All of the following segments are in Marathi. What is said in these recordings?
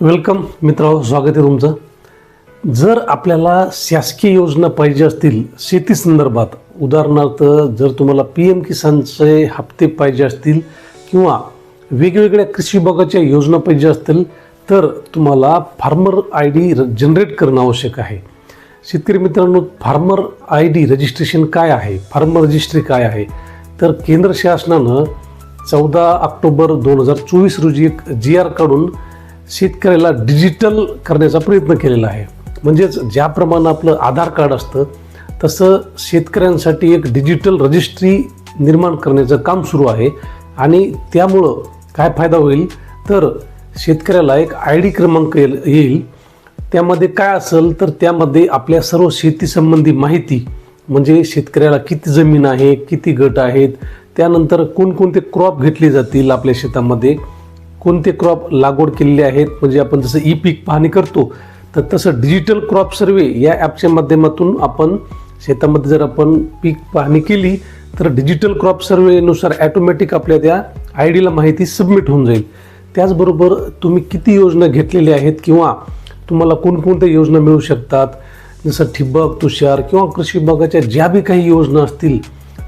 वेलकम मित्रांनो स्वागत आहे तुमचं. जर आपल्याला शासकीय योजना पाहिजे असतील शेती संदर्भात उदाहरणार्थ जर तुम्हाला पी एम किसानचे हप्ते पाहिजे असतील किंवा वेगवेगळ्या कृषी विभागाच्या योजना पाहिजे असतील तर तुम्हाला फार्मर आय डी जनरेट करणं आवश्यक आहे. शेतकरी मित्रांनो फार्मर आय डी रजिस्ट्रेशन काय आहे? फार्मर रजिस्ट्री काय आहे? तर केंद्र शासनानं चौदा ऑक्टोबर दोन हजार चोवीस रोजी एक जी आर काढून शेतकऱ्याला डिजिटल करण्याचा प्रयत्न केलेला आहे. म्हणजेच ज्याप्रमाणे आपलं आधार कार्ड असतं तसं शेतकऱ्यांसाठी एक डिजिटल रजिस्ट्री निर्माण करण्याचं काम सुरू आहे. आणि त्यामुळं काय फायदा होईल? तर शेतकऱ्याला एक आय डी क्रमांक येईल येईल. त्यामध्ये काय असेल तर त्यामध्ये आपल्या सर्व शेतीसंबंधी माहिती म्हणजे शेतकऱ्याला किती जमीन आहे किती गट आहेत त्यानंतर कोणकोणते क्रॉप घेतले जातील आपल्या शेतामध्ये कोणते क्रॉप लागवड केलेले आहेत? म्हणजे आपण जसं ई पीक पाहणी करतो तर तसं डिजिटल क्रॉप सर्वे या ॲपच्या माध्यमातून आपण शेतामध्ये जर आपण पीक पाहणी केली तर डिजिटल क्रॉप सर्वेनुसार ॲटोमॅटिक आपल्या त्या आय डीला माहिती सबमिट होऊन जाईल. त्याचबरोबर तुम्ही किती योजना घेतलेल्या आहेत किंवा तुम्हाला कोणकोणत्या योजना मिळू शकतात? जसं ठिबक तुषार किंवा कृषी विभागाच्या ज्या बी काही योजना असतील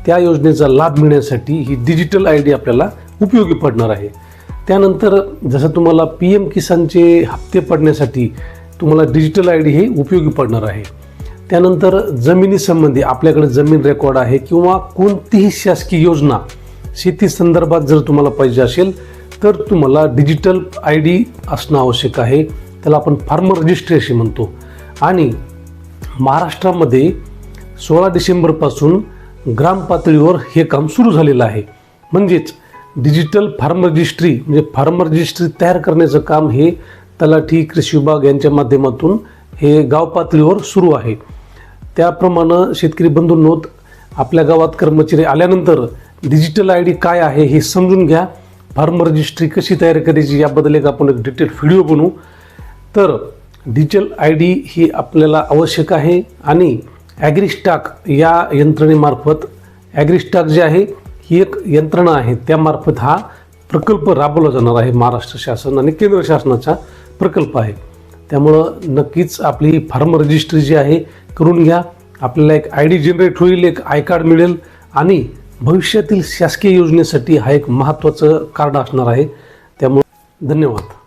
त्या योजनेचा लाभ मिळण्यासाठी ही डिजिटल आय डी आपल्याला उपयोगी पडणार आहे. त्यानंतर जसं तुम्हाला पी एम किसानचे हप्ते पडण्यासाठी तुम्हाला डिजिटल आय डी हे उपयोगी पडणार आहे. त्यानंतर जमिनीसंबंधी आपल्याकडे जमीन रेकॉर्ड आहे किंवा कोणतीही शासकीय योजना शेती संदर्भात जर तुम्हाला पाहिजे असेल तर तुम्हाला डिजिटल आय डी असणं आवश्यक आहे. त्याला आपण फार्मर रजिस्ट्रेशन म्हणतो. आणि महाराष्ट्रामध्ये सोळा डिसेंबरपासून ग्रामपातळीवर हे काम सुरू झालेलं आहे. म्हणजेच डिजिटल फार्म रजिस्ट्री म्हणजे फार्म रजिस्ट्री तयार करण्याचं काम हे तलाठी कृषी विभाग यांच्या माध्यमातून हे गाव पातळीवर सुरू आहे. त्याप्रमाणे शेतकरी बंधूंनो आपल्या गावात कर्मचारी आल्यानंतर डिजिटल आय डी काय आहे हे समजून घ्या. फार्म रजिस्ट्री कशी तयार करायची याबद्दल एक आपण एक डिटेल व्हिडिओ बनवू. तर डिजिटल आय डी ही आपल्याला आवश्यक आहे आणि ॲग्रिस्टाक या यंत्रणेमार्फत ॲग्रिस्टाक जे आहे ही एक यंत्रणा आहे त्यामार्फत हा प्रकल्प राबवला जाणार आहे महाराष्ट्र शासन आणि केंद्र शासनाचा प्रकल्प आहे. त्यामुळं नक्कीच आपली फार्म रजिस्ट्री जी आहे करून घ्या. आपल्याला एक आय डी जनरेट होईल एक आय कार्ड मिळेल आणि भविष्यातील शासकीय योजनेसाठी हा एक महत्त्वाचं कार्ड असणार आहे. त्यामुळं धन्यवाद.